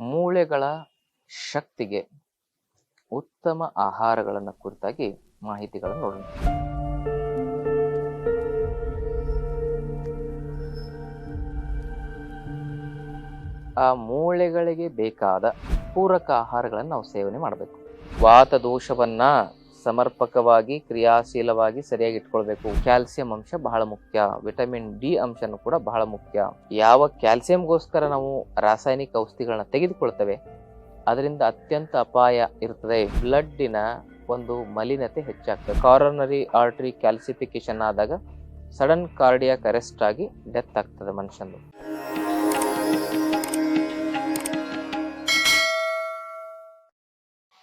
ಮೂಳೆಗಳ ಶಕ್ತಿಗೆ ಉತ್ತಮ ಆಹಾರಗಳನ್ನು ಕುರಿತಾಗಿ ಮಾಹಿತಿಗಳನ್ನು ನೋಡೋಣ. ಆ ಮೂಳೆಗಳಿಗೆ ಬೇಕಾದ ಪೂರಕ ಆಹಾರಗಳನ್ನು ನಾವು ಸೇವನೆ ಮಾಡಬೇಕು. ವಾತ ದೋಷವನ್ನ ಸಮರ್ಪಕವಾಗಿ, ಕ್ರಿಯಾಶೀಲವಾಗಿ ಸರಿಯಾಗಿ ಇಟ್ಕೊಳ್ಬೇಕು. ಕ್ಯಾಲ್ಸಿಯಂ ಅಂಶ ಬಹಳ ಮುಖ್ಯ. ವಿಟಮಿನ್ ಡಿ ಅಂಶನೂ ಕೂಡ ಬಹಳ ಮುಖ್ಯ. ಯಾವ ಕ್ಯಾಲ್ಸಿಯಂಗೋಸ್ಕರ ನಾವು ರಾಸಾಯನಿಕ ಔಷಧಿಗಳನ್ನ ತೆಗೆದುಕೊಳ್ತೇವೆ, ಅದರಿಂದ ಅತ್ಯಂತ ಅಪಾಯ ಇರ್ತದೆ. ಬ್ಲಡ್ಡಿನ ಒಂದು ಮಲಿನತೆ ಹೆಚ್ಚಾಗ್ತದೆ. ಕಾರೋನರಿ ಆರ್ಟ್ರಿ ಕ್ಯಾಲ್ಸಿಫಿಕೇಶನ್ ಆದಾಗ ಸಡನ್ ಕಾರ್ಡಿಯಾಕ್ ಅರೆಸ್ಟ್ ಆಗಿ ಡೆತ್ ಆಗ್ತದೆ ಮನುಷ್ಯಂದು.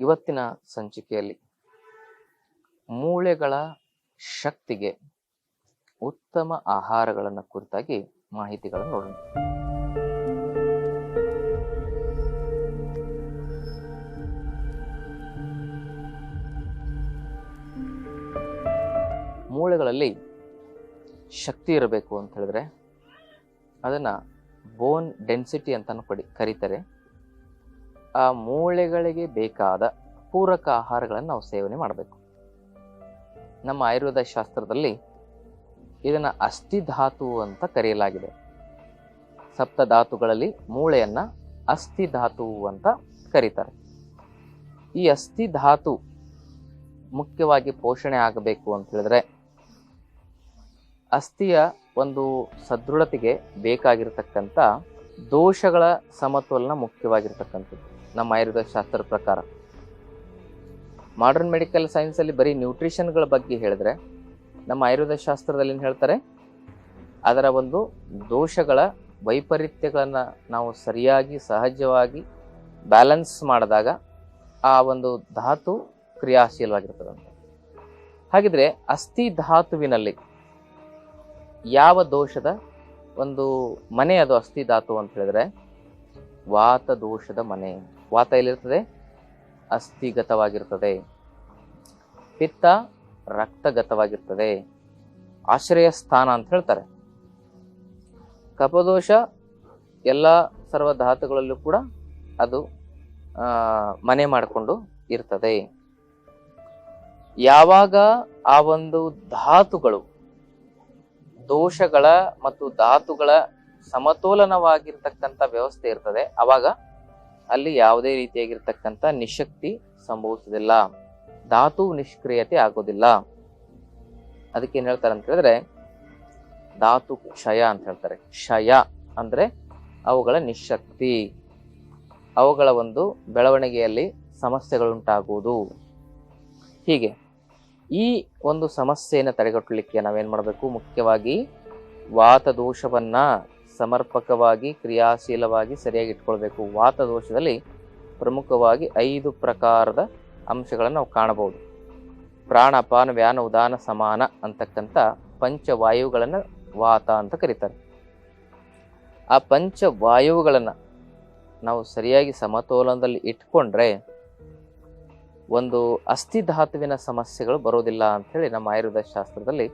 ಇವತ್ತಿನ ಸಂಚಿಕೆಯಲ್ಲಿ ಮೂಳೆಗಳ ಶಕ್ತಿಗೆ ಉತ್ತಮ ಆಹಾರಗಳನ್ನು ಕುರಿತಾಗಿ ಮಾಹಿತಿಗಳನ್ನು ನೋಡೋಣ. ಮೂಳೆಗಳಲ್ಲಿ ಶಕ್ತಿ ಇರಬೇಕು ಅಂತ ಹೇಳಿದ್ರೆ ಅದನ್ನ ಬೋನ್ ಡೆನ್ಸಿಟಿ ಕಡಿ ಕರೀತಾರೆ. ಆ ಮೂಳೆಗಳಿಗೆ ಬೇಕಾದ ಪೂರಕ ಆಹಾರಗಳನ್ನು ನಾವು ಸೇವನೆ ಮಾಡಬೇಕು. ನಮ್ಮ ಆಯುರ್ವೇದ ಶಾಸ್ತ್ರದಲ್ಲಿ ಇದನ್ನು ಅಸ್ಥಿಧಾತು ಅಂತ ಕರೆಯಲಾಗಿದೆ. ಸಪ್ತ ಧಾತುಗಳಲ್ಲಿ ಮೂಳೆಯನ್ನ ಅಸ್ಥಿಧಾತು ಅಂತ ಕರೀತಾರೆ. ಈ ಅಸ್ಥಿಧಾತು ಮುಖ್ಯವಾಗಿ ಪೋಷಣೆ ಆಗಬೇಕು ಅಂತ ಹೇಳಿದ್ರೆ ಅಸ್ಥಿಯ ಒಂದು ಸದೃಢತೆಗೆ ಬೇಕಾಗಿರತಕ್ಕಂಥ ದೋಷಗಳ ಸಮತೋಲನ ಮುಖ್ಯವಾಗಿರ್ತಕ್ಕಂಥದ್ದು. ನಮ್ಮ ಆಯುರ್ವೇದ ಶಾಸ್ತ್ರದ ಪ್ರಕಾರ ಮಾಡರ್ನ್ ಮೆಡಿಕಲ್ ಸೈನ್ಸಲ್ಲಿ ಬರೀ ನ್ಯೂಟ್ರಿಷನ್ಗಳ ಬಗ್ಗೆ ಹೇಳಿದ್ರೆ, ನಮ್ಮ ಆಯುರ್ವೇದ ಶಾಸ್ತ್ರದಲ್ಲಿ ಏನು ಹೇಳ್ತಾರೆ? ಅದರ ಒಂದು ದೋಷಗಳ ವೈಪರೀತ್ಯಗಳನ್ನು ನಾವು ಸರಿಯಾಗಿ, ಸಹಜವಾಗಿ ಬ್ಯಾಲೆನ್ಸ್ ಮಾಡಿದಾಗ ಆ ಒಂದು ಧಾತು ಕ್ರಿಯಾಶೀಲವಾಗಿರ್ತದಂತ. ಹಾಗಿದ್ರೆ ಅಸ್ಥಿ ಧಾತುವಿನಲ್ಲಿ ಯಾವ ದೋಷದ ಒಂದು ಮನೆ ಅದು ಅಸ್ಥಿ ಧಾತು ಅಂತ ಹೇಳಿದ್ರೆ, ವಾತ ದೋಷದ ಮನೆ ವಾತ ಎಲ್ಲಿರ್ತದೆ ಅಸ್ಥಿಗತವಾಗಿರ್ತದೆ ಪಿತ್ತ ರಕ್ತಗತವಾಗಿರ್ತದೆ ಆಶ್ರಯ ಸ್ಥಾನ ಅಂತ ಹೇಳ್ತಾರೆ. ಕಪದೋಷ ಎಲ್ಲ ಸರ್ವ ಧಾತುಗಳಲ್ಲೂ ಕೂಡ ಅದು ಮನೆ ಮಾಡಿಕೊಂಡು ಇರ್ತದೆ. ಯಾವಾಗ ಆ ಒಂದು ಧಾತುಗಳು ದೋಷಗಳ ಮತ್ತು ಧಾತುಗಳ ಸಮತೋಲನವಾಗಿರ್ತಕ್ಕಂಥ ವ್ಯವಸ್ಥೆ ಇರ್ತದೆ, ಅವಾಗ ಅಲ್ಲಿ ಯಾವುದೇ ರೀತಿಯಾಗಿರ್ತಕ್ಕಂಥ ನಿಶಕ್ತಿ ಸಂಭವಿಸುವುದಿಲ್ಲ. ಧಾತು ನಿಷ್ಕ್ರಿಯತೆ ಆಗೋದಿಲ್ಲ. ಅದಕ್ಕೆ ಏನ್ ಹೇಳ್ತಾರೆ ಅಂತ ಹೇಳಿದ್ರೆ ಧಾತು ಕ್ಷಯ ಅಂತ ಹೇಳ್ತಾರೆ. ಕ್ಷಯ ಅಂದ್ರೆ ಅವುಗಳ ನಿಶಕ್ತಿ. ಅವುಗಳ ಒಂದು ಬೆಳವಣಿಗೆಯಲ್ಲಿ ಸಮಸ್ಯೆಗಳುಂಟಾಗುವುದು. ಹೀಗೆ ಈ ಒಂದು ಸಮಸ್ಯೆಯನ್ನು ತಡೆಗಟ್ಟಲಿಕ್ಕೆ ನಾವೇನು ಮಾಡಬೇಕು? ಮುಖ್ಯವಾಗಿ ವಾತ ದೋಷವನ್ನ ಸಮರ್ಪಕವಾಗಿ, ಕ್ರಿಯಾಶೀಲವಾಗಿ ಸರಿಯಾಗಿ ಇಟ್ಕೊಳ್ಬೇಕು. ವಾತ ದೋಷದಲ್ಲಿ ಪ್ರಮುಖವಾಗಿ ಐದು ಪ್ರಕಾರದ ಅಂಶಗಳನ್ನು ನಾವು ಕಾಣಬಹುದು. ಪ್ರಾಣ, ಅಪಾನ, ವ್ಯಾನ, ಉದಾನ, ಸಮಾನ ಅಂತಕ್ಕಂಥ ಪಂಚವಾಯುಗಳನ್ನು ವಾತ ಅಂತ ಕರೀತಾರೆ. ಆ ಪಂಚವಾಯುಗಳನ್ನು ನಾವು ಸರಿಯಾಗಿ ಸಮತೋಲನದಲ್ಲಿ ಇಟ್ಕೊಂಡ್ರೆ ಒಂದು ಅಸ್ಥಿಧಾತುವಿನ ಸಮಸ್ಯೆಗಳು ಬರೋದಿಲ್ಲ ಅಂಥೇಳಿ ನಮ್ಮ ಆಯುರ್ವೇದ ಶಾಸ್ತ್ರದಲ್ಲಿ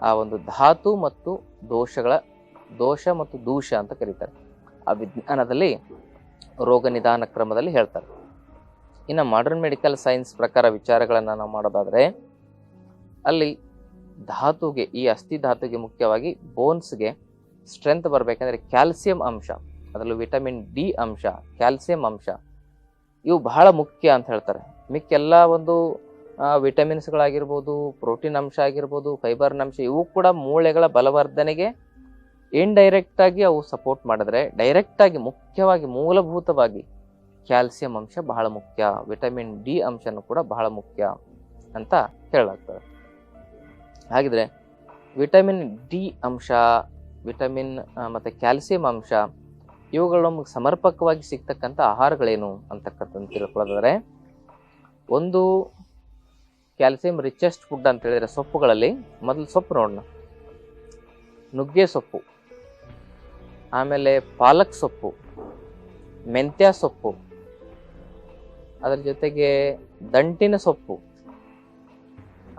ಆ ಒಂದು ಧಾತು ಮತ್ತು ದೋಷಗಳ ದೋಷ ಮತ್ತು ದೂಷ ಅಂತ ಕರೀತಾರೆ. ಆ ವಿಜ್ಞಾನದಲ್ಲಿ ರೋಗ ನಿಧಾನ ಕ್ರಮದಲ್ಲಿ ಹೇಳ್ತಾರೆ. ಇನ್ನು ಮಾಡರ್ನ್ ಮೆಡಿಕಲ್ ಸೈನ್ಸ್ ಪ್ರಕಾರ ವಿಚಾರಗಳನ್ನು ನಾವು ಮಾಡೋದಾದರೆ, ಅಲ್ಲಿ ಧಾತುಗೆ, ಈ ಅಸ್ಥಿ ಧಾತುಗೆ ಮುಖ್ಯವಾಗಿ ಬೋನ್ಸ್ಗೆ ಸ್ಟ್ರೆಂತ್ ಬರಬೇಕಂದ್ರೆ ಕ್ಯಾಲ್ಸಿಯಂ ಅಂಶ, ಅದರಲ್ಲೂ ವಿಟಮಿನ್ ಡಿ ಅಂಶ ಕ್ಯಾಲ್ಸಿಯಂ ಅಂಶ, ಇವು ಬಹಳ ಮುಖ್ಯ ಅಂತ ಹೇಳ್ತಾರೆ. ಮಿಕ್ಕೆಲ್ಲ ಒಂದು ವಿಟಮಿನ್ಸ್ಗಳಾಗಿರ್ಬೋದು ಪ್ರೋಟೀನ್ ಅಂಶ ಆಗಿರ್ಬೋದು ಫೈಬರ್ನ ಅಂಶ, ಇವು ಕೂಡ ಮೂಳೆಗಳ ಬಲವರ್ಧನೆಗೆ ಇಂಡೈರೆಕ್ಟ್ ಆಗಿ ಅವು ಸಪೋರ್ಟ್ ಮಾಡಿದ್ರೆ ಡೈರೆಕ್ಟ್ ಆಗಿ ಮುಖ್ಯವಾಗಿ ಮೂಲಭೂತವಾಗಿ ಕ್ಯಾಲ್ಸಿಯಂ ಅಂಶ ಬಹಳ ಮುಖ್ಯ ವಿಟಮಿನ್ ಡಿ ಅಂಶನೂ ಕೂಡ ಬಹಳ ಮುಖ್ಯ ಅಂತ ಹೇಳಲಾಗ್ತದೆ. ಹಾಗಿದ್ರೆ ವಿಟಮಿನ್ ಡಿ ಅಂಶ ವಿಟಮಿನ್ ಮತ್ತು ಮತ್ತೆ ಕ್ಯಾಲ್ಸಿಯಂ ಅಂಶ ಇವುಗಳು ನಮಗೆ ಸಮರ್ಪಕವಾಗಿ ಸಿಗ್ತಕ್ಕಂಥ ಆಹಾರಗಳೇನು ಅಂತಕ್ಕಂಥದ್ದು ತಿಳ್ಕೊಳ್ಳೋದಾದರೆ ಒಂದು ಕ್ಯಾಲ್ಸಿಯಂ ರಿಚೆಸ್ಟ್ ಫುಡ್ ಅಂತ ಹೇಳಿದ್ರೆ ಸೊಪ್ಪುಗಳಲ್ಲಿ ಮೊದಲು ಸೊಪ್ಪು ನೋಡೋಣ. ನುಗ್ಗೆ ಸೊಪ್ಪು. ಆಮೇಲೆ ಪಾಲಕ್ ಸೊಪ್ಪು, ಮೆಂತ್ಯ ಸೊಪ್ಪು, ಅದರ ಜೊತೆಗೆ ದಂಟಿನ ಸೊಪ್ಪು,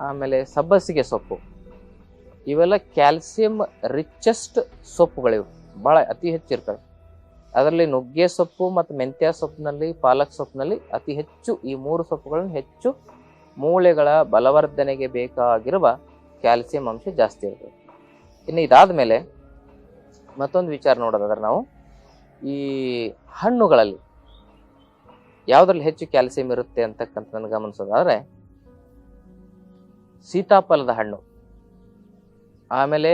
ಆಮೇಲೆ ಸಬ್ಬಸಿಗೆ ಸೊಪ್ಪು. ಇವೆಲ್ಲ ಕ್ಯಾಲ್ಸಿಯಂ ರಿಚೆಸ್ಟ್ ಸೊಪ್ಪುಗಳಿವು. ಭಾಳ ಅತಿ ಹೆಚ್ಚಿರ್ತವೆ. ಅದರಲ್ಲಿ ನುಗ್ಗೆ ಸೊಪ್ಪು ಮತ್ತು ಮೆಂತ್ಯ ಸೊಪ್ಪಿನಲ್ಲಿ, ಪಾಲಕ್ ಸೊಪ್ಪಿನಲ್ಲಿ ಅತಿ ಹೆಚ್ಚು ಈ ಮೂರು ಸೊಪ್ಪುಗಳನ್ನು ಹೆಚ್ಚು ಮೂಳೆಗಳ ಬಲವರ್ಧನೆಗೆ ಬೇಕಾಗಿರುವ ಕ್ಯಾಲ್ಸಿಯಂ ಅಂಶ ಜಾಸ್ತಿ ಇರ್ತದೆ. ಇನ್ನು ಇದಾದ ಮೇಲೆ ಮತ್ತೊಂದು ವಿಚಾರ ನೋಡೋದಾದ್ರೆ ನಾವು ಈ ಹಣ್ಣುಗಳಲ್ಲಿ ಯಾವುದ್ರಲ್ಲಿ ಹೆಚ್ಚು ಕ್ಯಾಲ್ಸಿಯಂ ಇರುತ್ತೆ ಅಂತಕ್ಕಂಥ ನನ್ನ ಗಮನಿಸೋದಾದ್ರೆ ಸೀತಾಫಲದ ಹಣ್ಣು, ಆಮೇಲೆ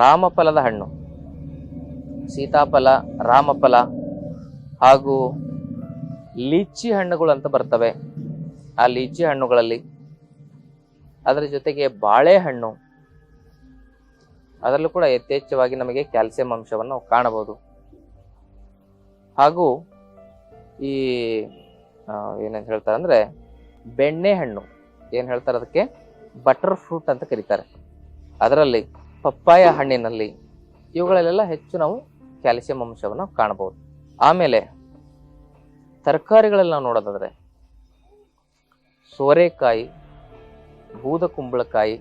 ರಾಮಫಲದ ಹಣ್ಣು, ಸೀತಾಫಲ, ರಾಮಫಲ ಹಾಗೂ ಲೀಚಿ ಹಣ್ಣುಗಳು ಅಂತ ಬರ್ತವೆ. ಆ ಲೀಚಿ ಹಣ್ಣುಗಳಲ್ಲಿ ಅದರ ಜೊತೆಗೆ ಬಾಳೆಹಣ್ಣು ಅದರಲ್ಲೂ ಕೂಡ ಯಥೇಚ್ಛವಾಗಿ ನಮಗೆ ಕ್ಯಾಲ್ಸಿಯಂ ಅಂಶವನ್ನು ಕಾಣಬಹುದು. ಹಾಗೂ ಈ ಏನಂತ ಹೇಳ್ತಾರೆ ಅಂದ್ರೆ ಬೆಣ್ಣೆ ಹಣ್ಣು, ಏನ್ ಹೇಳ್ತಾರೆ ಅದಕ್ಕೆ? ಬಟರ್ ಫ್ರೂಟ್ ಅಂತ ಕರೀತಾರೆ. ಅದರಲ್ಲಿ ಪಪ್ಪಾಯ ಹಣ್ಣಿನಲ್ಲಿ ಇವುಗಳಲ್ಲೆಲ್ಲ ಹೆಚ್ಚು ನಾವು ಕ್ಯಾಲ್ಸಿಯಂ ಅಂಶವನ್ನು ಕಾಣಬಹುದು. ಆಮೇಲೆ ತರಕಾರಿಗಳಲ್ಲಿ ನಾವು ನೋಡೋದಾದ್ರೆ ಸೋರೆಕಾಯಿ ಬೂದ ಕುಂಬಳಕಾಯಿ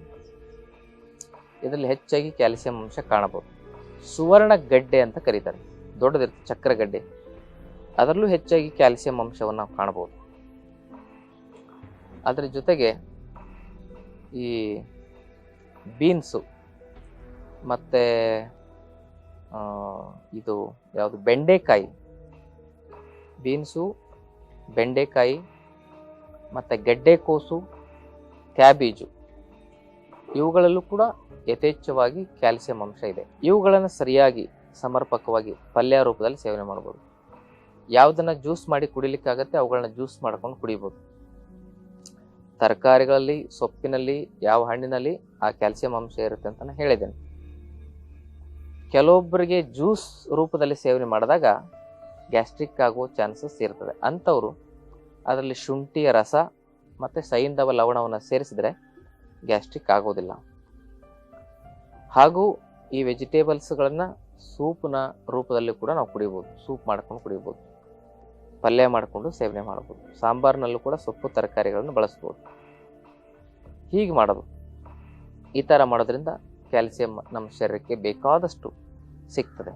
ಇದರಲ್ಲಿ ಹೆಚ್ಚಾಗಿ ಕ್ಯಾಲ್ಸಿಯಂ ಅಂಶ ಕಾಣಬಹುದು. ಸುವರ್ಣ ಗಡ್ಡೆ ಅಂತ ಕರೀತಾರೆ. ದೊಡ್ಡದಿರುತ್ತೆ ಚಕ್ರ ಗಡ್ಡೆ. ಅದರಲ್ಲೂ ಹೆಚ್ಚಾಗಿ ಕ್ಯಾಲ್ಸಿಯಂ ಅಂಶವನ್ನು ನಾವು ಕಾಣಬಹುದು. ಅದರ ಜೊತೆಗೆ ಈ ಬೀನ್ಸು ಮತ್ತು ಇದು ಯಾವುದು ಬೆಂಡೆಕಾಯಿ. ಬೀನ್ಸು, ಬೆಂಡೆಕಾಯಿ ಮತ್ತು ಗೆಡ್ಡೆಕೋಸು ಕ್ಯಾಬೇಜು. ಇವುಗಳಲ್ಲೂ ಕೂಡ ಯಥೇಚ್ಛವಾಗಿ ಕ್ಯಾಲ್ಸಿಯಂ ಅಂಶ ಇದೆ. ಇವುಗಳನ್ನು ಸರಿಯಾಗಿ ಸಮರ್ಪಕವಾಗಿ ಪಲ್ಯ ರೂಪದಲ್ಲಿ ಸೇವನೆ ಮಾಡ್ಬೋದು ಯಾವುದನ್ನು ಜ್ಯೂಸ್ ಮಾಡಿ ಕುಡಿಲಿಕ್ಕಾಗತ್ತೆ ಅವುಗಳನ್ನ ಜ್ಯೂಸ್ ಮಾಡ್ಕೊಂಡು ಕುಡಿಬೋದು. ತರಕಾರಿಗಳಲ್ಲಿ, ಸೊಪ್ಪಿನಲ್ಲಿ, ಯಾವ ಹಣ್ಣಿನಲ್ಲಿ ಆ ಕ್ಯಾಲ್ಸಿಯಂ ಅಂಶ ಇರುತ್ತೆ ಅಂತ ನಾನು ಹೇಳಿದ್ದೇನೆ. ಕೆಲವೊಬ್ಬರಿಗೆ ಜ್ಯೂಸ್ ರೂಪದಲ್ಲಿ ಸೇವನೆ ಮಾಡಿದಾಗ ಗ್ಯಾಸ್ಟ್ರಿಕ್ ಆಗುವ ಚಾನ್ಸಸ್ ಇರ್ತದೆ. ಅಂಥವರು ಅದರಲ್ಲಿ ಶುಂಠಿಯ ರಸ ಮತ್ತು ಸೈಂಧವ ಲವಣವನ್ನು ಸೇರಿಸಿದರೆ ಗ್ಯಾಸ್ಟ್ರಿಕ್ ಆಗೋದಿಲ್ಲ. ಹಾಗೂ ಈ ವೆಜಿಟೇಬಲ್ಸ್ಗಳನ್ನು ಸೂಪ್ನ ರೂಪದಲ್ಲಿ ಕೂಡ ನಾವು ಕುಡಿಬೋದು. ಸೂಪ್ ಮಾಡ್ಕೊಂಡು ಕುಡಿಬೋದು. ಪಲ್ಯ ಮಾಡಿಕೊಂಡು ಸೇವನೆ ಮಾಡ್ಬೋದು. ಸಾಂಬಾರ್ನಲ್ಲೂ ಕೂಡ ಸೊಪ್ಪು ತರಕಾರಿಗಳನ್ನು ಬಳಸ್ಬೋದು. ಹೀಗೆ ಮಾಡೋದು. ಈ ಥರ ಮಾಡೋದ್ರಿಂದ ಕ್ಯಾಲ್ಸಿಯಂ ನಮ್ಮ ಶರೀರಕ್ಕೆ ಬೇಕಾದಷ್ಟು ಸಿಗ್ತದೆ.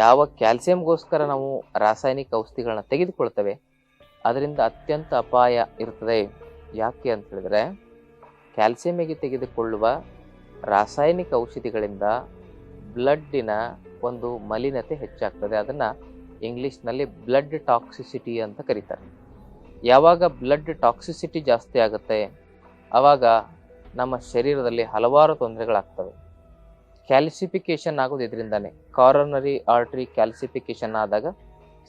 ಯಾವ ಕ್ಯಾಲ್ಸಿಯಂಗೋಸ್ಕರ ನಾವು ರಾಸಾಯನಿಕ ಔಷಧಿಗಳನ್ನ ತೆಗೆದುಕೊಳ್ತೇವೆ, ಅದರಿಂದ ಅತ್ಯಂತ ಅಪಾಯ ಇರ್ತದೆ. ಯಾಕೆ ಅಂತ ಹೇಳಿದ್ರೆ ಕ್ಯಾಲ್ಸಿಯಮಿಗೆ ತೆಗೆದುಕೊಳ್ಳುವ ರಾಸಾಯನಿಕ ಔಷಧಿಗಳಿಂದ ಬ್ಲಡ್ಡಿನ ಒಂದು ಮಲಿನತೆ ಹೆಚ್ಚಾಗ್ತದೆ. ಅದನ್ನು ಇಂಗ್ಲೀಷ್ನಲ್ಲಿ ಬ್ಲಡ್ ಟಾಕ್ಸಿಸಿಟಿ ಅಂತ ಕರೀತಾರೆ. ಯಾವಾಗ ಬ್ಲಡ್ ಟಾಕ್ಸಿಸಿಟಿ ಜಾಸ್ತಿ ಆಗುತ್ತೆ ಆವಾಗ ನಮ್ಮ ಶರೀರದಲ್ಲಿ ಹಲವಾರು ತೊಂದರೆಗಳಾಗ್ತವೆ. ಕ್ಯಾಲ್ಸಿಫಿಕೇಶನ್ ಆಗೋದು ಇದರಿಂದಾನೆ ಕಾರನರಿ ಆರ್ಟ್ರಿ ಕ್ಯಾಲ್ಸಿಫಿಕೇಶನ್ ಆದಾಗ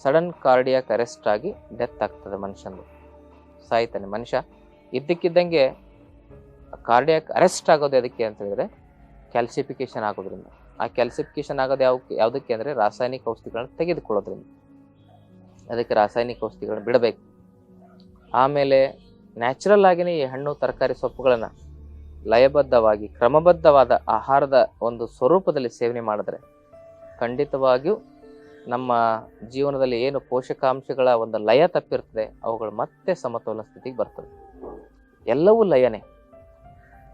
ಸಡನ್ ಕಾರ್ಡಿಯಾಕ್ ಅರೆಸ್ಟ್ ಆಗಿ ಡೆತ್ ಆಗ್ತದೆ ಮನುಷ್ಯನದು ಸಾಯ್ತಾನೆ ಮನುಷ್ಯ. ಇದ್ದಕ್ಕಿದ್ದಂಗೆ ಕಾರ್ಡಿಯಾಕ್ ಅರೆಸ್ಟ್ ಆಗೋದು ಅದಕ್ಕೆ ಅಂತ ಹೇಳಿದ್ರೆ ಕ್ಯಾಲ್ಸಿಫಿಕೇಶನ್ ಆಗೋದ್ರಿಂದ. ಆ ಕ್ಯಾಲ್ಸಿಫಿಕೇಶನ್ ಆಗೋದು ಯಾವ ಯಾವುದಕ್ಕೆ ಅಂದರೆ ರಾಸಾಯನಿಕ ಔಷಧಿಗಳನ್ನ ತೆಗೆದುಕೊಳ್ಳೋದ್ರಿಂದ. ಅದಕ್ಕೆ ರಾಸಾಯನಿಕ ಔಷಧಿಗಳನ್ನ ಬಿಡಬೇಕು. ಆಮೇಲೆ ನ್ಯಾಚುರಲ್ ಆಗಿನೇ ಈ ಹಣ್ಣು, ತರಕಾರಿ ಸೊಪ್ಪುಗಳನ್ನು ಲಯಬದ್ಧವಾಗಿ, ಕ್ರಮಬದ್ಧವಾದ ಆಹಾರದ ಒಂದು ಸ್ವರೂಪದಲ್ಲಿ ಸೇವನೆ ಮಾಡಿದ್ರೆ ಖಂಡಿತವಾಗಿಯೂ ನಮ್ಮ ಜೀವನದಲ್ಲಿ ಏನು ಪೋಷಕಾಂಶಗಳ ಒಂದು ಲಯ ತಪ್ಪಿರ್ತದೆ, ಅವುಗಳು ಮತ್ತೆ ಸಮತೋಲನ ಸ್ಥಿತಿಗೆ ಬರ್ತದೆ ಎಲ್ಲವೂ ಲಯನೇ.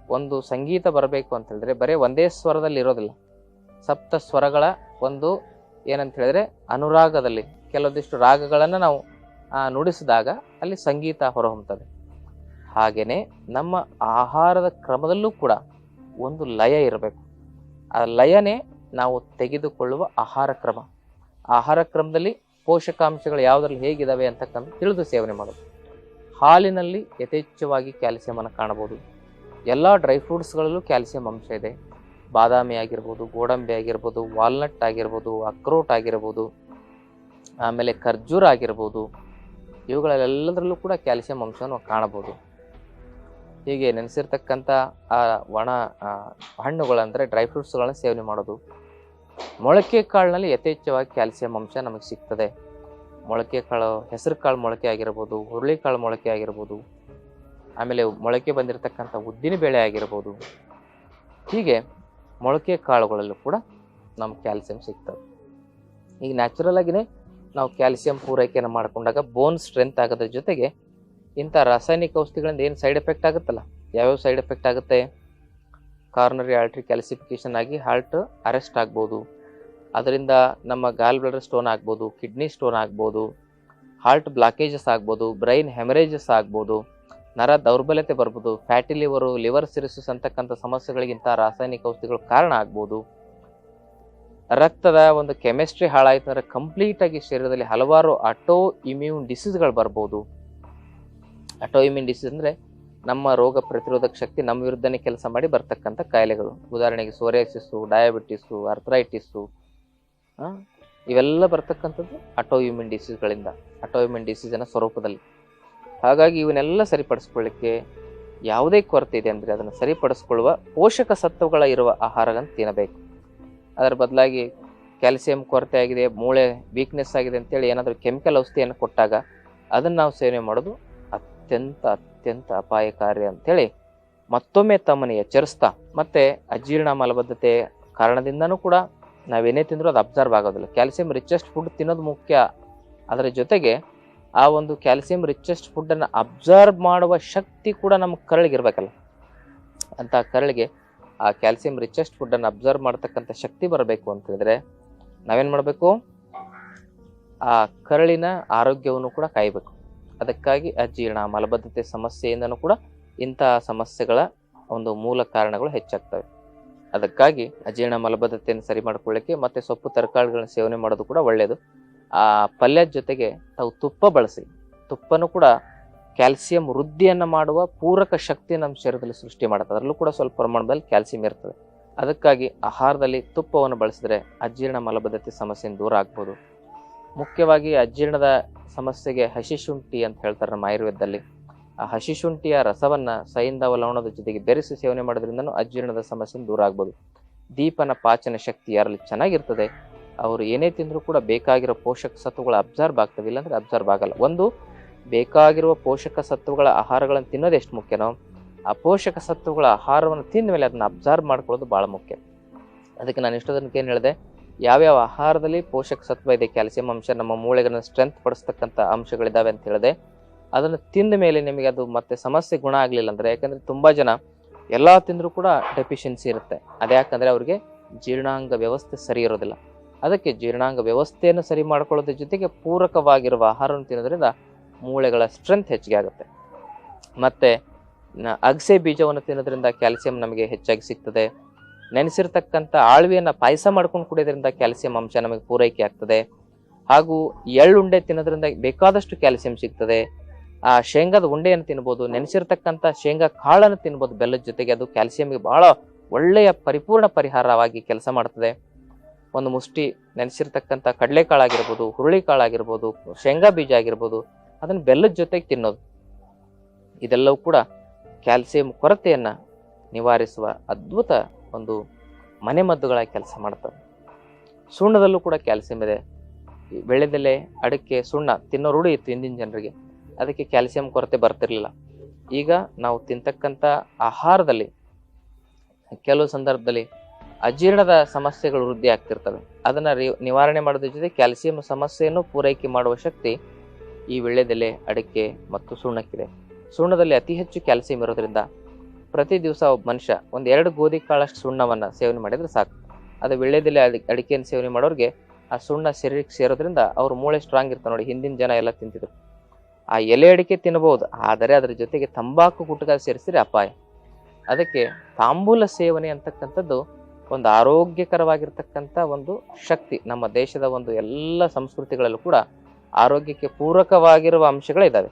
ಒಂದು ಸಂಗೀತ ಬರಬೇಕು ಅಂತ ಹೇಳಿದ್ರೆ ಬರೀ ಒಂದೇ ಸ್ವರದಲ್ಲಿ ಇರೋದಿಲ್ಲ. ಸಪ್ತ ಸ್ವರಗಳ ಒಂದು ಏನಂತ ಹೇಳಿದ್ರೆ ಅನುರಾಗದಲ್ಲಿ ಕೆಲವೊಂದಿಷ್ಟು ರಾಗಗಳನ್ನು ನಾವು ನುಡಿಸಿದಾಗ ಅಲ್ಲಿ ಸಂಗೀತ ಹೊರಹೊಮ್ಮುತ್ತದೆ ಹಾಗೆಯೇ ನಮ್ಮ ಆಹಾರದ ಕ್ರಮದಲ್ಲೂ ಕೂಡ ಒಂದು ಲಯ ಇರಬೇಕು. ಆ ಲಯನೇ ನಾವು ತೆಗೆದುಕೊಳ್ಳುವ ಆಹಾರ ಕ್ರಮ. ಆಹಾರ ಕ್ರಮದಲ್ಲಿ ಪೋಷಕಾಂಶಗಳು ಯಾವುದ್ರಲ್ಲಿ ಹೇಗಿದಾವೆ ಅಂತಕ್ಕಂಥ ತಿಳಿದು ಸೇವನೆ ಮಾಡೋದು. ಹಾಲಿನಲ್ಲಿ ಯಥೇಚ್ಛವಾಗಿ ಕ್ಯಾಲ್ಸಿಯಮನ್ನು ಕಾಣಬಹುದು. ಎಲ್ಲ ಡ್ರೈ ಫ್ರೂಟ್ಸ್ಗಳಲ್ಲೂ ಕ್ಯಾಲ್ಸಿಯಂ ಅಂಶ ಇದೆ. ಬಾದಾಮಿ ಆಗಿರ್ಬೋದು, ಗೋಡಂಬಿ ಆಗಿರ್ಬೋದು, ವಾಲ್ನಟ್ ಆಗಿರ್ಬೋದು ಅಕ್ರೋಟ್ ಆಗಿರ್ಬೋದು, ಆಮೇಲೆ ಖರ್ಜೂರ ಆಗಿರ್ಬೋದು, ಇವುಗಳೆಲ್ಲದರಲ್ಲೂ ಕೂಡ ಕ್ಯಾಲ್ಸಿಯಂ ಅಂಶವನ್ನು ಕಾಣಬಹುದು. ಹೀಗೆ ನೆನೆಸಿರ್ತಕ್ಕಂಥ, ಆ ಒಣ ಹಣ್ಣುಗಳಂದರೆ ಡ್ರೈ ಫ್ರೂಟ್ಸ್ಗಳನ್ನ ಸೇವನೆ ಮಾಡೋದು. ಮೊಳಕೆ ಕಾಳಿನಲ್ಲಿ ಯಥೇಚ್ಛವಾಗಿ ಕ್ಯಾಲ್ಸಿಯಂ ಅಂಶ ನಮಗೆ ಸಿಗ್ತದೆ. ಮೊಳಕೆ ಕಾಳು ಹೆಸರು ಕಾಳು ಮೊಳಕೆ ಆಗಿರ್ಬೋದು, ಹುರುಳಿಕಾಳು ಮೊಳಕೆ ಆಗಿರ್ಬೋದು ಆಮೇಲೆ ಮೊಳಕೆ ಬಂದಿರತಕ್ಕಂಥ ಉದ್ದಿನ ಬೇಳೆ ಆಗಿರ್ಬೋದು. ಹೀಗೆ ಮೊಳಕೆ ಕಾಳುಗಳಲ್ಲೂ ಕೂಡ ನಮ್ಗೆ ಕ್ಯಾಲ್ಸಿಯಂ ಸಿಗ್ತದೆ. ಈಗ ನ್ಯಾಚುರಲ್ ಆಗಿನೇ ನಾವು ಕ್ಯಾಲ್ಸಿಯಂ ಪೂರೈಕೆಯನ್ನು ಮಾಡ್ಕೊಂಡಾಗ ಬೋನ್ ಸ್ಟ್ರೆಂತ್ ಆಗೋದ್ರ ಜೊತೆಗೆ ಇಂಥ ರಾಸಾಯನಿಕ ಔಷಧಿಗಳಿಂದ ಏನು ಸೈಡ್ ಎಫೆಕ್ಟ್ ಆಗುತ್ತಲ್ಲ? ಯಾವ್ಯಾವ ಸೈಡ್ ಎಫೆಕ್ಟ್ ಆಗುತ್ತೆ? ಕಾರ್ನರಿ ಆಲ್ಟ್ರಿ ಕ್ಯಾಲ್ಸಿಫಿಕೇಶನ್ ಆಗಿ ಹಾರ್ಟ್ ಅರೆಸ್ಟ್ ಆಗ್ಬೋದು. ಅದರಿಂದ ನಮ್ಮ ಗಾಲ್ ಬ್ಲಡರ್ ಸ್ಟೋನ್ ಆಗ್ಬೋದು ಕಿಡ್ನಿ ಸ್ಟೋನ್ ಆಗ್ಬೋದು ಹಾರ್ಟ್ ಬ್ಲಾಕೇಜಸ್ ಆಗ್ಬೋದು ಬ್ರೈನ್ ಹೆಮರೇಜಸ್ ಆಗ್ಬೋದು. ನರ ದೌರ್ಬಲ್ಯತೆ ಬರ್ಬೋದು ಫ್ಯಾಟಿ ಲಿವರು ಲಿವರ್ ಸಿರಿಸಿಸ್ ಅಂತಕ್ಕಂಥ ಸಮಸ್ಯೆಗಳಿಗಿಂತ ರಾಸಾಯನಿಕ ಔಷಧಿಗಳು ಕಾರಣ ಆಗ್ಬೋದು. ರಕ್ತದ ಒಂದು ಕೆಮಿಸ್ಟ್ರಿ ಹಾಳಾಯಿತು ಅಂದರೆ ಕಂಪ್ಲೀಟ್ ಆಗಿ ಶರೀರದಲ್ಲಿ ಹಲವಾರು ಅಟೋ ಇಮ್ಯೂನ್ ಡಿಸೀಸ್ಗಳು ಬರ್ಬೋದು ಅಟೋ ಇಮ್ಯೂನ್ ಡಿಸೀಸ್ ಅಂದರೆ ನಮ್ಮ ರೋಗ ಪ್ರತಿರೋಧಕ ಶಕ್ತಿ ನಮ್ಮ ವಿರುದ್ಧನೇ ಕೆಲಸ ಮಾಡಿ ಬರ್ತಕ್ಕಂಥ ಕಾಯಿಲೆಗಳು. ಉದಾಹರಣೆಗೆ ಸೋರಿಯಾಸಿಸ್ಸು ಡಯಾಬಿಟಿಸು ಅರ್ಥ್ರೈಟಿಸ್ಸು ಇವೆಲ್ಲ ಬರ್ತಕ್ಕಂಥದ್ದು ಅಟೋ ಇಮ್ಯೂನ್ ಡಿಸೀಸ್ಗಳಿಂದ ಅಟೋ ಇಮ್ಯೂನ್ ಡಿಸೀಸಿನ ಸ್ವರೂಪದಲ್ಲಿ. ಹಾಗಾಗಿ ಇವನ್ನೆಲ್ಲ ಸರಿಪಡಿಸ್ಕೊಳ್ಳಿಕ್ಕೆ ಯಾವುದೇ ಕೊರತೆ ಇದೆ ಅಂದರೆ ಅದನ್ನು ಸರಿಪಡಿಸ್ಕೊಳ್ಳುವ ಪೋಷಕ ಸತ್ವಗಳ ಇರುವ ಆಹಾರಗಳನ್ನು ತಿನ್ನಬೇಕು. ಅದರ ಬದಲಾಗಿ ಕ್ಯಾಲ್ಸಿಯಂ ಕೊರತೆ ಆಗಿದೆ, ಮೂಳೆ ವೀಕ್ನೆಸ್ ಆಗಿದೆ ಅಂತೇಳಿ ಏನಾದರೂ ಕೆಮಿಕಲ್ ಔಷಧಿಯನ್ನು ಕೊಟ್ಟಾಗ ಅದನ್ನು ನಾವು ಸೇವನೆ ಮಾಡೋದು ಅತ್ಯಂತ ಅತ್ಯಂತ ಅಪಾಯಕಾರಿ ಅಂಥೇಳಿ ಮತ್ತೊಮ್ಮೆ ತಮ್ಮನ್ನು ಎಚ್ಚರಿಸ್ತಾ ಮತ್ತು ಅಜೀರ್ಣ ಮಲಬದ್ಧತೆ ಕಾರಣದಿಂದನೂ ಕೂಡ ನಾವೇನೇ ತಿಂದರೂ ಅದು ಅಬ್ಸರ್ವ್ ಆಗೋದಿಲ್ಲ. ಕ್ಯಾಲ್ಸಿಯಂ ರಿಚೆಸ್ಟ್ ಫುಡ್ ತಿನ್ನೋದು ಮುಖ್ಯ. ಅದರ ಜೊತೆಗೆ ಆ ಒಂದು ಕ್ಯಾಲ್ಸಿಯಂ ರಿಚೆಸ್ಟ್ ಫುಡ್ಡನ್ನು ಅಬ್ಸರ್ವ್ ಮಾಡುವ ಶಕ್ತಿ ಕೂಡ ನಮ್ಮ ಕರಳಿಗೆ ಇರಬೇಕಲ್ಲ. ಅಂತ ಕರಳಿಗೆ ಆ ಕ್ಯಾಲ್ಸಿಯಂ ರಿಚೆಸ್ಟ್ ಫುಡ್ಡನ್ನು ಅಬ್ಸರ್ವ್ ಮಾಡ್ತಕ್ಕಂಥ ಶಕ್ತಿ ಬರಬೇಕು ಅಂತ ಹೇಳಿದ್ರೆ ನಾವೇನು ಮಾಡಬೇಕು? ಆ ಕರಳಿನ ಆರೋಗ್ಯವನ್ನು ಕೂಡ ಕಾಯಬೇಕು. ಅದಕ್ಕಾಗಿ ಅಜೀರ್ಣ ಮಲಬದ್ಧತೆ ಸಮಸ್ಯೆಯಿಂದನೂ ಕೂಡ ಇಂಥ ಸಮಸ್ಯೆಗಳ ಒಂದು ಮೂಲ ಕಾರಣಗಳು ಹೆಚ್ಚಾಗ್ತವೆ. ಅದಕ್ಕಾಗಿ ಅಜೀರ್ಣ ಮಲಬದ್ಧತೆಯನ್ನು ಸರಿ ಮಾಡ್ಕೊಳ್ಳಿಕ್ಕೆ ಮತ್ತು ಸೊಪ್ಪು, ತರಕಾರಿಗಳನ್ನ ಸೇವನೆ ಮಾಡೋದು ಕೂಡ ಒಳ್ಳೆಯದು ಆ ಪಲ್ಯದ ಜೊತೆಗೆ ತಾವು ತುಪ್ಪ ಬಳಸಿ, ತುಪ್ಪನೂ ಕೂಡ ಕ್ಯಾಲ್ಸಿಯಂ ವೃದ್ಧಿಯನ್ನು ಮಾಡುವ ಪೂರಕ ಶಕ್ತಿ ನಮ್ಮ ಶರೀರದಲ್ಲಿ ಸೃಷ್ಟಿ ಮಾಡುತ್ತೆ. ಅದರಲ್ಲೂ ಕೂಡ ಸ್ವಲ್ಪ ಪ್ರಮಾಣದಲ್ಲಿ ಕ್ಯಾಲ್ಸಿಯಂ ಇರ್ತದೆ. ಅದಕ್ಕಾಗಿ ಆಹಾರದಲ್ಲಿ ತುಪ್ಪವನ್ನು ಬಳಸಿದ್ರೆ ಅಜೀರ್ಣ ಮಲಬದ್ಧತೆ ಸಮಸ್ಯೆಯಿಂದ ದೂರ ಆಗ್ಬೋದು. ಮುಖ್ಯವಾಗಿ ಅಜೀರ್ಣದ ಸಮಸ್ಯೆಗೆ ಹಸಿ ಶುಂಠಿ ಅಂತ ಹೇಳ್ತಾರೆ ನಮ್ಮ ಆಯುರ್ವೇದದಲ್ಲಿ. ಆ ಹಸಿ ಶುಂಠಿಯ ರಸವನ್ನು ಸೈಂಧವ ಲವಣದ ಜೊತೆಗೆ ಬೆರೆಸಿ ಸೇವನೆ ಮಾಡೋದ್ರಿಂದನೂ ಅಜೀರ್ಣದ ಸಮಸ್ಯೆಯಿಂದ ದೂರ ಆಗ್ಬೋದು. ದೀಪನ ಪಾಚನ ಶಕ್ತಿ ಯಾರಲ್ಲಿ ಚೆನ್ನಾಗಿರ್ತದೆ ಅವರು ಏನೇ ತಿಂದರೂ ಕೂಡ ಬೇಕಾಗಿರೋ ಪೋಷಕ ಸತ್ವಗಳು ಅಬ್ಸರ್ವ್ ಆಗ್ತವೆ, ಇಲ್ಲಾಂದ್ರೆ ಅಬ್ಸರ್ವ್ ಆಗಲ್ಲ. ಒಂದು, ಬೇಕಾಗಿರುವ ಪೋಷಕ ಸತ್ವಗಳ ಆಹಾರಗಳನ್ನು ತಿನ್ನೋದು ಎಷ್ಟು ಮುಖ್ಯನೋ, ಆ ಪೋಷಕ ಸತ್ವಗಳ ಆಹಾರವನ್ನು ತಿಂದ ಮೇಲೆ ಅದನ್ನ ಅಬ್ಸರ್ವ್ ಮಾಡ್ಕೊಳ್ಳೋದು ಬಹಳ ಮುಖ್ಯ. ಅದಕ್ಕೆ ನಾನು ಇಷ್ಟೋದಕ್ಕೆ ಏನು ಹೇಳಿದೆ, ಯಾವ್ಯಾವ ಆಹಾರದಲ್ಲಿ ಪೋಷಕ ಸತ್ವ ಇದೆ, ಕ್ಯಾಲ್ಸಿಯಂ ಅಂಶ, ನಮ್ಮ ಮೂಳೆಗಳನ್ನ ಸ್ಟ್ರೆಂತ್ ಪಡಿಸ್ತಕ್ಕಂಥ ಅಂಶಗಳಿದಾವೆ ಅಂತ ಹೇಳಿದೆ, ಅದನ್ನು ತಿಂದ ಮೇಲೆ ನಿಮಗೆ ಅದು ಮತ್ತೆ ಸಮಸ್ಯೆ ಗುಣ ಆಗಲಿಲ್ಲ ಅಂದ್ರೆ, ಯಾಕಂದ್ರೆ ತುಂಬಾ ಜನ ಎಲ್ಲಾ ತಿಂದರೂ ಕೂಡ ಡೆಫಿಷಿಯನ್ಸಿ ಇರುತ್ತೆ. ಅದ್ಯಾಕಂದ್ರೆ ಅವ್ರಿಗೆ ಜೀರ್ಣಾಂಗ ವ್ಯವಸ್ಥೆ ಸರಿ ಇರೋದಿಲ್ಲ. ಅದಕ್ಕೆ ಜೀರ್ಣಾಂಗ ವ್ಯವಸ್ಥೆಯನ್ನು ಸರಿ ಮಾಡ್ಕೊಳ್ಳೋದ್ರ ಜೊತೆಗೆ ಪೂರಕವಾಗಿರುವ ಆಹಾರವನ್ನು ತಿನ್ನೋದ್ರಿಂದ ಮೂಳೆಗಳ ಸ್ಟ್ರೆಂತ್ ಹೆಚ್ಚಿಗೆ ಆಗುತ್ತೆ. ಮತ್ತು ಅಗಸೆ ಬೀಜವನ್ನು ತಿನ್ನೋದ್ರಿಂದ ಕ್ಯಾಲ್ಸಿಯಂ ನಮಗೆ ಹೆಚ್ಚಾಗಿ ಸಿಗ್ತದೆ. ನೆನೆಸಿರ್ತಕ್ಕಂಥ ಆಳ್ವಿಯನ್ನು ಪಾಯಸ ಮಾಡ್ಕೊಂಡು ಕುಡಿಯೋದ್ರಿಂದ ಕ್ಯಾಲ್ಸಿಯಂ ಅಂಶ ನಮಗೆ ಪೂರೈಕೆ ಆಗ್ತದೆ. ಹಾಗೂ ಎಳ್ಳುಂಡೆ ತಿನ್ನೋದ್ರಿಂದ ಬೇಕಾದಷ್ಟು ಕ್ಯಾಲ್ಸಿಯಂ ಸಿಗ್ತದೆ. ಆ ಶೇಂಗಾದ ಉಂಡೆಯನ್ನು ತಿನ್ಬೋದು, ನೆನೆಸಿರ್ತಕ್ಕಂಥ ಶೇಂಗಾ ಕಾಳನ್ನು ತಿನ್ಬೋದು, ಬೆಲ್ಲದ ಜೊತೆಗೆ ಅದು ಕ್ಯಾಲ್ಸಿಯಂಗೆ ಭಾಳ ಒಳ್ಳೆಯ ಪರಿಪೂರ್ಣ ಪರಿಹಾರವಾಗಿ ಕೆಲಸ ಮಾಡ್ತದೆ. ಒಂದು ಮುಷ್ಟಿ ನೆನೆಸಿರ್ತಕ್ಕಂಥ ಕಡಲೆಕಾಳಾಗಿರ್ಬೋದು, ಹುರುಳಿಕಾಳಾಗಿರ್ಬೋದು, ಶೇಂಗಾ ಬೀಜ ಆಗಿರ್ಬೋದು, ಅದನ್ನು ಬೆಲ್ಲದ ಜೊತೆಗೆ ತಿನ್ನೋದು. ಇದೆಲ್ಲವೂ ಕೂಡ ಕ್ಯಾಲ್ಸಿಯಂ ಕೊರತೆಯನ್ನು ನಿವಾರಿಸುವ ಅದ್ಭುತ ಒಂದು ಮನೆಮದ್ದುಗಳ ಕೆಲಸ ಮಾಡ್ತವೆ. ಸುಣ್ಣದಲ್ಲೂ ಕೂಡ ಕ್ಯಾಲ್ಸಿಯಂ ಇದೆ. ಬೆಳೆದಲ್ಲೇ ಬೆಳೆದೆಲೆ ಅಡಿಕೆ, ಸುಣ್ಣ ತಿನ್ನೋ ರೂಢಿ ಇತ್ತು ಹಿಂದಿನ ಜನರಿಗೆ. ಅದಕ್ಕೆ ಕ್ಯಾಲ್ಸಿಯಂ ಕೊರತೆ ಬರ್ತಿರಲಿಲ್ಲ. ಈಗ ನಾವು ತಿಂತಕ್ಕಂಥ ಆಹಾರದಲ್ಲಿ, ಕೆಲವು ಸಂದರ್ಭದಲ್ಲಿ ಅಜೀರ್ಣದ ಸಮಸ್ಯೆಗಳು ವೃದ್ಧಿ ಆಗ್ತಿರ್ತವೆ. ಅದನ್ನ ನಿವಾರಣೆ ಮಾಡೋದ್ರ ಜೊತೆ ಕ್ಯಾಲ್ಸಿಯಂ ಸಮಸ್ಯೆಯನ್ನು ಪೂರೈಕೆ ಮಾಡುವ ಶಕ್ತಿ ಈ ವಿಳ್ಳೆದೆಲೆ ಅಡಿಕೆ ಮತ್ತು ಸುಣ್ಣಕ್ಕಿದೆ. ಸುಣ್ಣದಲ್ಲಿ ಅತಿ ಹೆಚ್ಚು ಕ್ಯಾಲ್ಸಿಯಂ ಇರೋದ್ರಿಂದ ಪ್ರತಿ ದಿವಸ ಒಬ್ಬ ಮನುಷ್ಯ ಒಂದು ಎರಡು ಗೋಧಿ ಕಾಳಷ್ಟು ಸುಣ್ಣವನ್ನು ಸೇವನೆ ಮಾಡಿದ್ರೆ ಸಾಕು. ಅದು ವಿಳ್ಳೆದೆಲೆ ಅಡಿ, ಅಡಿಕೆಯನ್ನು ಸೇವನೆ ಮಾಡೋರಿಗೆ ಆ ಸುಣ್ಣ ಶರೀರಕ್ಕೆ ಸೇರೋದ್ರಿಂದ ಅವ್ರ ಮೂಳೆ ಸ್ಟ್ರಾಂಗ್ ಇರ್ತಾವೆ ನೋಡಿ, ಹಿಂದಿನ ಜನ ಎಲ್ಲ ತಿಂತಿದ್ರು. ಆ ಎಲೆ ಅಡಿಕೆ ತಿನ್ನಬಹುದು ಆದರೆ ಅದರ ಜೊತೆಗೆ ತಂಬಾಕು, ಗುಟ್ಕ ಸೇರಿಸಿದ್ರೆ ಅಪಾಯ. ಅದಕ್ಕೆ ತಾಂಬೂಲ ಸೇವನೆ ಅಂತಕ್ಕಂಥದ್ದು ಒಂದು ಆರೋಗ್ಯಕರವಾಗಿರ್ತಕ್ಕಂಥ ಒಂದು ಶಕ್ತಿ ನಮ್ಮ ದೇಶದ ಒಂದು ಎಲ್ಲ ಸಂಸ್ಕೃತಿಗಳಲ್ಲೂ ಕೂಡ ಆರೋಗ್ಯಕ್ಕೆ ಪೂರಕವಾಗಿರುವ ಅಂಶಗಳಿದ್ದಾವೆ.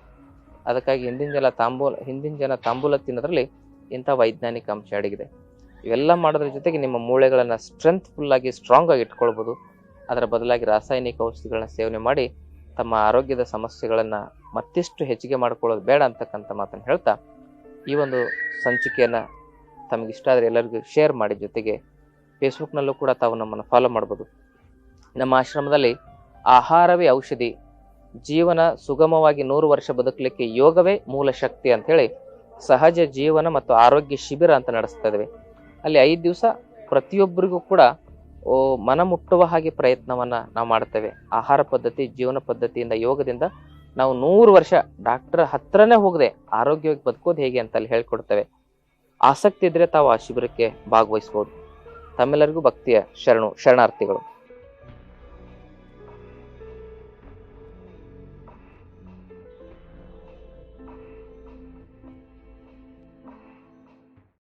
ಅದಕ್ಕಾಗಿ ಹಿಂದಿನ ಜನ ತಾಂಬೂಲ ಹಿಂದಿನ ಜನ ತಾಂಬೂಲ ತಿನ್ನೋದ್ರಲ್ಲಿ ಇಂಥ ವೈಜ್ಞಾನಿಕ ಅಂಶ ಅಡಗಿದೆ. ಇವೆಲ್ಲ ಮಾಡೋದ್ರ ಜೊತೆಗೆ ನಿಮ್ಮ ಮೂಳೆಗಳನ್ನು ಸ್ಟ್ರೆಂತ್ ಆಗಿ ಸ್ಟ್ರಾಂಗ್ ಆಗಿ ಇಟ್ಕೊಳ್ಬೋದು. ಅದರ ಬದಲಾಗಿ ರಾಸಾಯನಿಕ ಔಷಧಿಗಳನ್ನ ಸೇವನೆ ಮಾಡಿ ತಮ್ಮ ಆರೋಗ್ಯದ ಸಮಸ್ಯೆಗಳನ್ನು ಮತ್ತಿಷ್ಟು ಹೆಚ್ಚಿಗೆ ಮಾಡ್ಕೊಳ್ಳೋದು ಬೇಡ ಅಂತಕ್ಕಂಥ ಮಾತನ್ನು ಹೇಳ್ತಾ ಈ ಒಂದು ಸಂಚಿಕೆಯನ್ನು ತಮಗಿಷ್ಟ ಆದರೆ ಎಲ್ಲರಿಗೂ ಶೇರ್ ಮಾಡಿ ಜೊತೆಗೆ ಫೇಸ್ಬುಕ್ನಲ್ಲೂ ಕೂಡ ತಾವು ನಮ್ಮನ್ನು ಫಾಲೋ ಮಾಡ್ಬೋದು. ನಮ್ಮ ಆಶ್ರಮದಲ್ಲಿ ಆಹಾರವೇ ಔಷಧಿ, ಜೀವನ ಸುಗಮವಾಗಿ ನೂರು ವರ್ಷ ಬದುಕಲಿಕ್ಕೆ ಯೋಗವೇ ಮೂಲ ಶಕ್ತಿ ಅಂತ ಹೇಳಿ ಸಹಜ ಜೀವನ ಮತ್ತು ಆರೋಗ್ಯ ಶಿಬಿರ ಅಂತ ನಡೆಸ್ತಾ ಇದ್ದೇವೆ. ಅಲ್ಲಿ ಐದು ದಿವಸ ಪ್ರತಿಯೊಬ್ಬರಿಗೂ ಕೂಡ ಮನ ಮುಟ್ಟುವ ಹಾಗೆ ಪ್ರಯತ್ನವನ್ನು ನಾವು ಮಾಡ್ತೇವೆ. ಆಹಾರ ಪದ್ಧತಿ, ಜೀವನ ಪದ್ಧತಿಯಿಂದ, ಯೋಗದಿಂದ ನಾವು ನೂರು ವರ್ಷ ಡಾಕ್ಟರ್ ಹತ್ರನೇ ಹೋಗದೆ ಆರೋಗ್ಯವಾಗಿ ಬದುಕೋದು ಹೇಗೆ ಅಂತ ಅಲ್ಲಿ ಹೇಳ್ಕೊಡ್ತೇವೆ. ಆಸಕ್ತಿ ಇದ್ರೆ ತಾವು ಆ ಶಿಬಿರಕ್ಕೆ ಭಾಗವಹಿಸ್ಬೋದು. ತಮ್ಮೆಲ್ಲರಿಗೂ ಭಕ್ತಿಯ ಶರಣು ಶರಣಾರ್ಥಿಗಳು.